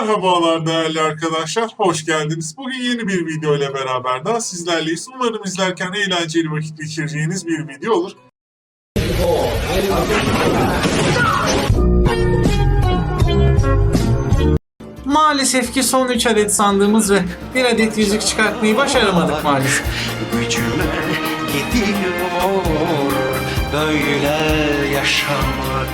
Merhabalar değerli arkadaşlar, hoş geldiniz. Bugün yeni bir video ile beraber daha sizlerleyiz. Umarım izlerken eğlenceli vakit geçireceğiniz bir video olur. Maalesef ki son 3 adet sandığımız ve bir adet yüzük çıkartmayı başaramadık maalesef. gidiyor böyle yaşamak.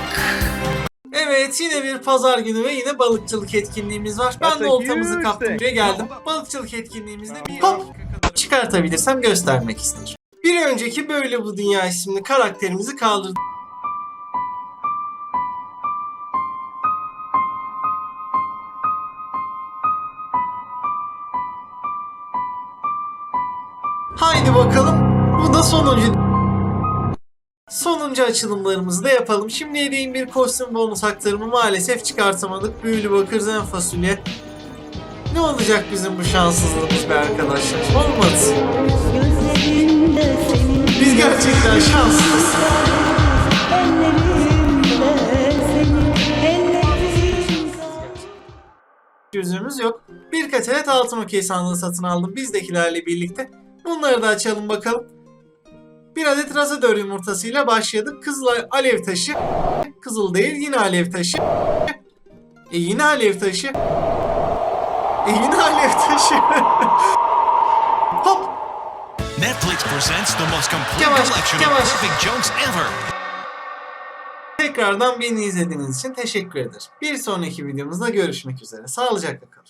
Evet yine bir pazar günü ve yine balıkçılık etkinliğimiz var. Ben de oltamızı kaptım diye geldim. Balıkçılık etkinliğimizde bir hop çıkartabilirsem göstermek isterim. Bir önceki Böyle Bu Dünya isimli karakterimizi kaldırdım. Haydi bakalım. Bu da sonuncu. Sonuncu açılımlarımızı da yapalım. Şimdi hediyeyim bir kostüm bonus aktarımı maalesef çıkartamadık. Büyülü bakır zen fasulye. Ne olacak bizim bu şanssızlığımız be arkadaşlar? Senin Biz gerçekten şanssızız. Yüzüğümüz yok. Bir kaçaret altın okey sandığı satın aldım bizdekilerle birlikte. Bunları da açalım bakalım. Bir adet razadör yumurtasıyla başladık. Kızıl alev taşı. Kızıl değil yine alev taşı. E yine alev taşı. E yine alev taşı. Hop Netflix presents the most complete Yavaş, collection yavaş. of perfect jokes ever. Tekrardan beni izlediğiniz için teşekkür ederim. Bir sonraki videomuzda görüşmek üzere. Sağlıcakla kalın.